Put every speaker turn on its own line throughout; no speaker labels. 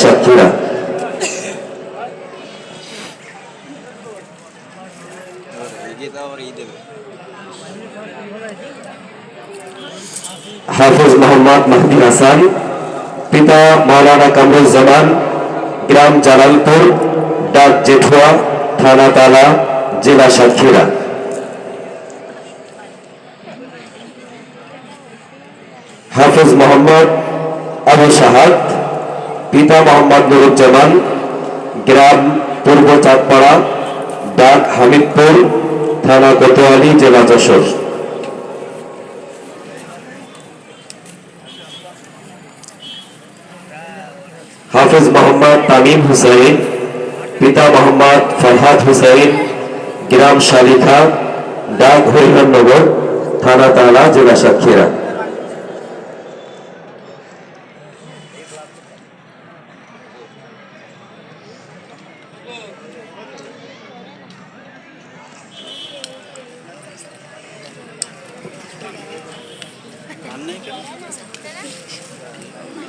সাতক্ষীরা হাফিজ মোহাম্মদ মাহদি হাসান পিতা মাওলানা কামরুজ্জামান গ্রাম জালালপুর ডাক জেঠুয়া থানা তালা জেলা সাতক্ষীরা হাফিজ মোহাম্মদ আবু সাহাদ পিতা মোহাম্মদ নুরুজ্জামান, গ্রাম পূর্ব চাঁদপাড়া, ডাক হামিদপুর, থানা কোতোয়ালি, জেলা যশোর। হাফিজ মোহাম্মদ তামিম হুসাইন, পিতা মোহাম্মদ ফরহাদ হুসাইন, গ্রাম শালিখা, ডাক হরিহরনগর থানা তালা, জেলা সাতক্ষীরা।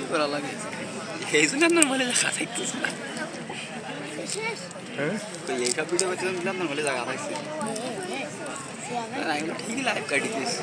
করা লাগে আপনার বলে জায়গা থাকতেছে এই সব ভিডিও করতে আপনার বলে জায়গা থাকছে আমি ঠিকই লাইভ কাটিতেছি